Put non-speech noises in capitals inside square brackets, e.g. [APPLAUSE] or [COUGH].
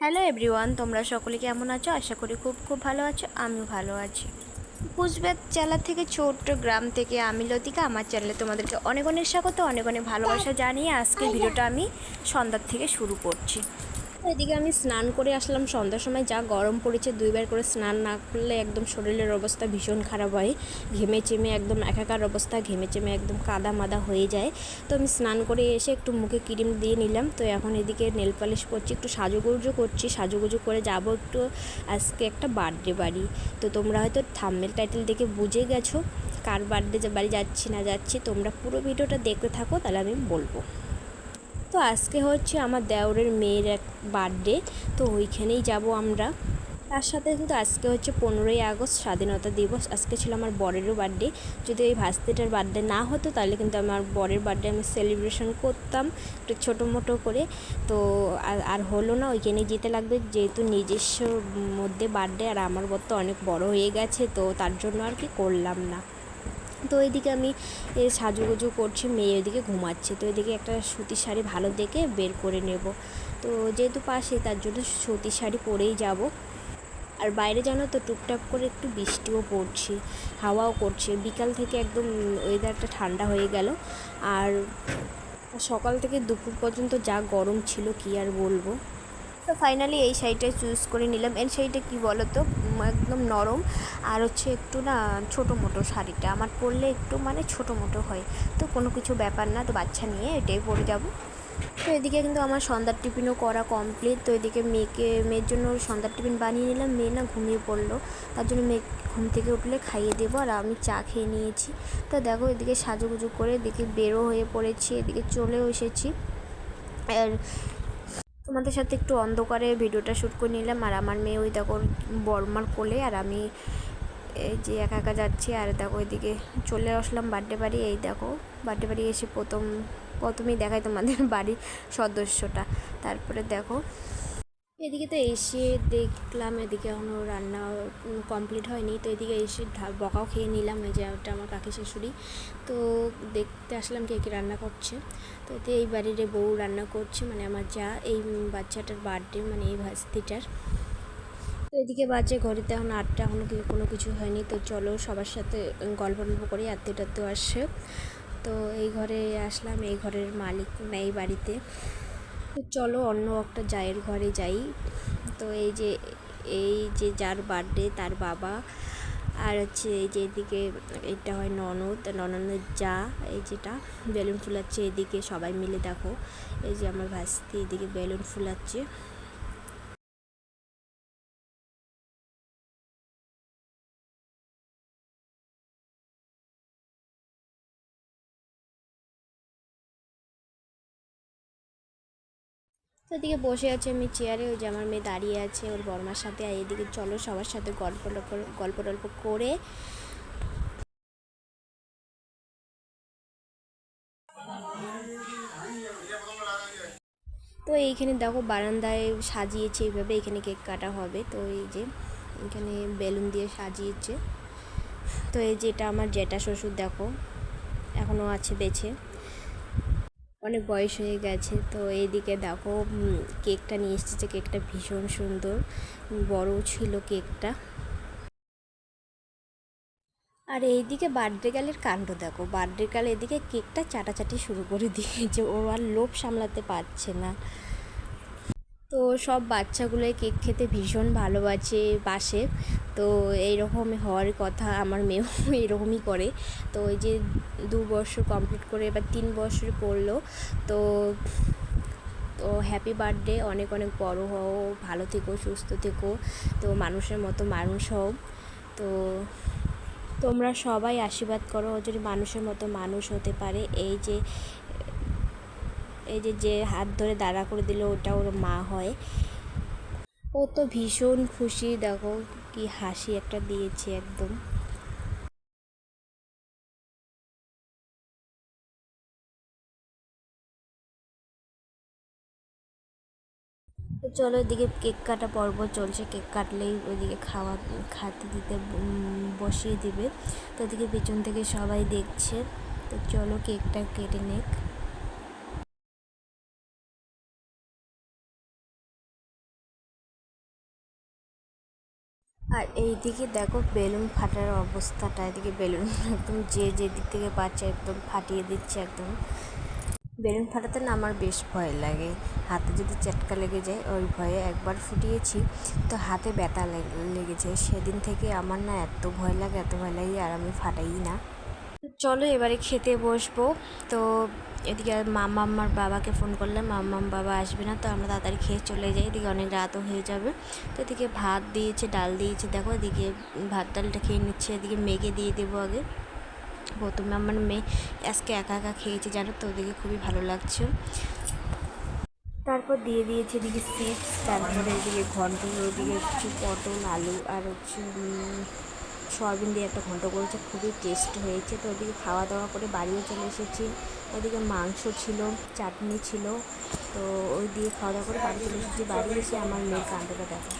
Hello everyone তোমরা সকলে কেমন আছো? আশা করি খুব খুব ভালো আছো আমিও ভালো আছি। কুচবিহার জেলা থেকে ছোট্ট গ্রাম থেকে আমি লতিকা। আমার চ্যানেলে তোমাদেরকে অনেক অনেক স্বাগত অনেক অনেক ভালোবাসা জানিয়ে আজকে ভিডিওটা আমি সন্ধ্যার থেকে শুরু করছি। এদিকে আমি স্নান করে আসলাম, সন্ধ্যার সময় যা গরম পড়েছে, দুইবার করে স্নান না করলে একদম শরীরের অবস্থা ভীষণ খারাপ হয়। ঘেমে চেমে একদম একাকার অবস্থা, ঘেমে চেমে একদম কাদা মাদা হয়ে যায়। তো আমি স্নান করে এসে একটু মুখে ক্রিম দিয়ে নিলাম। তো এখন এদিকে নেল পালিশ করছি, একটু সাজুগুজু করছি। সাজুগুজু করে যাব একটু আজকে একটা বার্থডে বাড়ি। তো তোমরা হয়তো থাম্মেল টাইটেল দেখে বুঝে গেছো, কার বার্থডে বাড়ি যাচ্ছি না যাচ্ছি, তোমরা পুরো ভিডিওটা দেখতে থাকো, তাহলে আমি বলব। তো আজকে হচ্ছে আমার দেওরের মেয়ের এক বার্থডে তো ওইখানেই যাব আমরা। তার সাথে কিন্তু আজকে হচ্ছে পনেরোই আগস্ট স্বাধীনতা দিবস, আজকে ছিল আমার বরেরও বার্থডে যদি ওই ভাস্তিটার বার্থডে না হতো, তাহলে কিন্তু আমার বরের বার্থডে আমি সেলিব্রেশন করতাম একটু ছোটো মোটো করে। তো আর হলো না, ওইখানে যেতে লাগবে, যেহেতু নিজস্ব মধ্যে বার্থডে আর আমার বর তো অনেক বড় হয়ে গেছে, তো তার জন্য আর কি করলাম না। তো এইদিকে আমি সাজুগুজু করছি, মেয়ে ওইদিকে ঘুমাচ্ছে। তো এদিকে একটা সুতির শাড়ি ভালো দেখে বের করে নেব। তো যেহেতু পাশে, তার জন্য সুতির শাড়ি পরেই যাব। আর বাইরে জানো তো, টুকটাক করে একটু বৃষ্টিও পড়ছে, হাওয়াও করছে। বিকাল থেকে একদম ওয়েদারটা ঠান্ডা হয়ে গেল। আর সকাল থেকে দুপুর পর্যন্ত যা গরম ছিল, কি আর বলব? তো ফাইনালি এই শাড়িটা চুজ করে নিলাম। এই শাড়িটা কী বলো তো একদম নরম। আর হচ্ছে একটু না ছোটো মোটো শাড়িটা। আমার পরলে একটু মানে ছোটো মোটো হয়। তো কোনো কিছু ব্যাপার না, তো বাচ্চা নিয়ে এটাই পরে যাব। তো এদিকে কিন্তু আমার সন্ধ্যার টিফিনও করা কমপ্লিট তো এদিকে মেয়েকে, মেয়ের জন্য সন্ধ্যার টিফিন বানিয়ে নিলাম। মেয়ে না ঘুমিয়ে পড়ল। তার জন্য মেয়ে ঘুম থেকে উঠলে খাইয়ে দেবো। আর আমি চা খেয়ে নিয়েছি। তো দেখো এদিকে সাজুগুজু করে এদিকে বেরো হয়ে পড়েছি। এদিকে চলেও এসেছি। আর তোমাদের সাথে একটু অন্ধকারে ভিডিওটা শ্যুট করে নিলাম। আর আমার মেয়ে ওই দেখো বর্মার কোলে, আর আমি এই যে একা একা যাচ্ছি, আর দেখো ওইদিকে চলে আসলাম বার্থডে বাড়ি এই দেখো বার্থডে বাড়ি এসে প্রথম, প্রথমেই দেখায় তোমাদের বাড়ির সদস্যটা। তারপরে দেখো এদিকে তো এসে দেখলাম, এদিকে এখনও রান্না কমপ্লিট হয়নি। তো এদিকে এসে বকাও খেয়ে নিলাম, এই যে ওটা আমার কাকি শাশুড়ি। তো দেখতে আসলাম কে কে রান্না করছে। তো এতে এই বাড়ির বউ রান্না করছে মানে আমার যা, এই বাচ্চাটার বার্থডে মানে এই ভাস্তিটার। তো এদিকে বাজে, ঘড়িতে এখন আটটা এখনও কোনো কিছু হয়নি। তো চলো সবার সাথে গল্প গল্প করি, আত্মীয় টাত্মীয় আসছে তো এই ঘরে আসলাম, এই ঘরের মালিক না এই বাড়িতে। তো চলো অন্য একটা জায়ের ঘরে যাই। তো এই যে এই যে যার বার্থডে তার বাবা, আর হচ্ছে এই যে এদিকে এটা হয় ননদ ননদের যা, এই যেটা, বেলুন ফুলাচ্ছে এদিকে সবাই মিলে দেখো। এই যে আমার ভাস্তি এদিকে বেলুন ফুলাচ্ছে। তো এদিকে বসে আছে আমি চেয়ারে, ওই যে আমার মেয়ে দাঁড়িয়ে আছে, ওর বর্মার সাথে, আর এদিকে চলো সবার সাথে গল্প গল্প টল্প করে। তো এইখানে দেখো বারান্দায় সাজিয়েছে, এইভাবে এখানে কেক কাটা হবে। তো এই যে এখানে বেলুন দিয়ে সাজিয়েছে। তো এই যে এটা আমার জেঠা শ্বশুর, দেখো, এখনও আছে বেছে। অনেক বয়স হয়ে গেছে, তো এইদিকে দেখো কেকটা নিয়ে এসেছে কেকটা ভীষণ সুন্দর, বড় ছিল কেকটা। আর এইদিকে বার্থডে গালের কাণ্ড দেখো, বার্থডে গাল এদিকে কেকটা চাটাচাটি শুরু করে দিয়েছে, ও আর লোভ সামলাতে পারছে না। তো সব বাচ্চাগুলোই কেক খেতে ভীষণ ভালোবাসে বাসে তো এইরকম হওয়ার কথা আমার মেয়েও [LAUGHS] এরকমই করে। তো ওই যে দু বছর কমপ্লিট করে এবার তিন বছর পড়ল। তো তো হ্যাপি বার্থডে অনেক অনেক বড় হও, ভালো থেকো, সুস্থ থেকো। তো মানুষের মতো মানুষ হও। তো তোমরা সবাই আশীর্বাদ করো, যদি মানুষের মতো মানুষ হতে পারে। এই যে এই যে যে হাত ধরে দাঁড়া করে দিল, ওটা ওর মা হয়। ও তো ভীষণ খুশি, দেখো কি হাসি একটা দিয়েছে একদম। চলো এদিকে কেক কাটা পর্ব চলছে, কেক কাটলেই ওইদিকে খাওয়া, খাতে দিতে বসিয়ে দিবে। তো ওদিকে পেছন থেকে সবাই দেখছে। তো চলো কেকটা কেটে নেক। আর এইদিকে দেখো বেলুন ফাটার অবস্থাটা, এদিকে বেলুন একদম যে যে দিক থেকে পাচ্ছে একদম ফাটিয়ে দিচ্ছে একদম। বেলুন ফাটাতে না আমার বেশ ভয় লাগে। হাতে যদি চটকা লেগে যায়, ওই ভয়ে একবার ফুটিয়েছি। তো হাতে ব্যথা লেগে- লেগেছে। সেদিন থেকে আমার না এত ভয় লাগে, এত ভয় লাগে আর আমি ফাটাই না। চলো এবারে খেতে বসবো। তো এদিকে মামা আমার বাবাকে ফোন করলাম। মাম্মাম বাবা আসবে না, তো আমরা তাড়াতাড়ি খেয়ে চলে যাই। এদিকে অনেক রাতও হয়ে যাবে। তো এদিকে ভাত দিয়েছে, ডাল দিয়েছে। দেখো এদিকে ভাত ডালটা খেয়ে নিচ্ছে। এদিকে মেঘে দিয়ে দেবো আগে। প্রথমে আমার মেয়ে আজকে একা একা খেয়েছে, জানো তো? ওদিকে খুবই ভালো লাগছে। তারপর দিয়ে দিয়েছে এদিকে চিপস তারপরে এদিকে ঘন্ট, ওদিকে কিছু পটল, আলু, আর হচ্ছে সয়াবিন দিয়ে একটা ঘন্ট করেছে, খুবই টেস্ট হয়েছে। তো ওদিকে খাওয়া দাওয়া করে বাড়িও চলে এসেছি। ওদিকে মাংস ছিল, চাটনি ছিল। তো ওই দিয়ে খাওয়া দাওয়া করে বাড়ি চলে এসেছি। বাড়ি এসে আমার মেয়ে কান্ডটা দেখো।